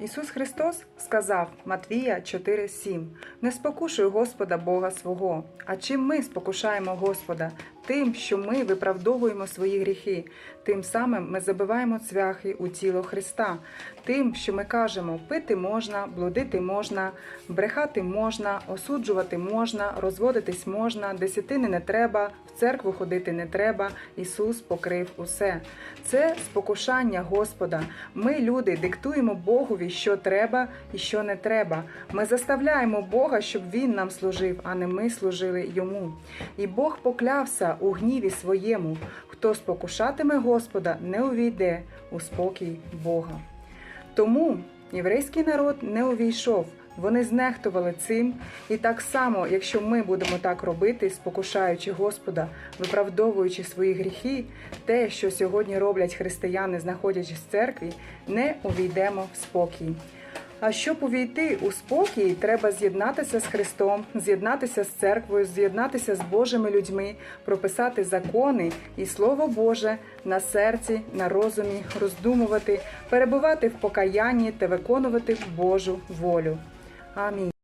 Ісус Христос сказав Матвія 4,7 Не спокушуй Господа Бога свого. А чим ми спокушаємо Господа? Тим, що ми виправдовуємо свої гріхи, тим самим ми забиваємо цвяхи у тіло Христа, тим, що ми кажемо, пити можна, блудити можна, брехати можна, осуджувати можна, розводитись можна, десятини не треба, в церкву ходити не треба. Ісус покрив усе. Це спокушання Господа. Ми, люди, диктуємо Богові, що треба і що не треба. Ми заставляємо Бога, щоб Він нам служив, а не ми служили йому. І Бог поклявся у гніві своєму. Хто спокушатиме Господа, не увійде у спокій Бога. Тому єврейський народ не увійшов. Вони знехтували цим, і так само, якщо ми будемо так робити, спокушаючи Господа, виправдовуючи свої гріхи, те, що сьогодні роблять християни, знаходячись в церкві, не увійдемо в спокій. А щоб увійти у спокій, треба з'єднатися з Христом, з'єднатися з церквою, з'єднатися з Божими людьми, прописати закони і Слово Боже на серці, на розумі, роздумувати, перебувати в покаянні та виконувати Божу волю. 아멘.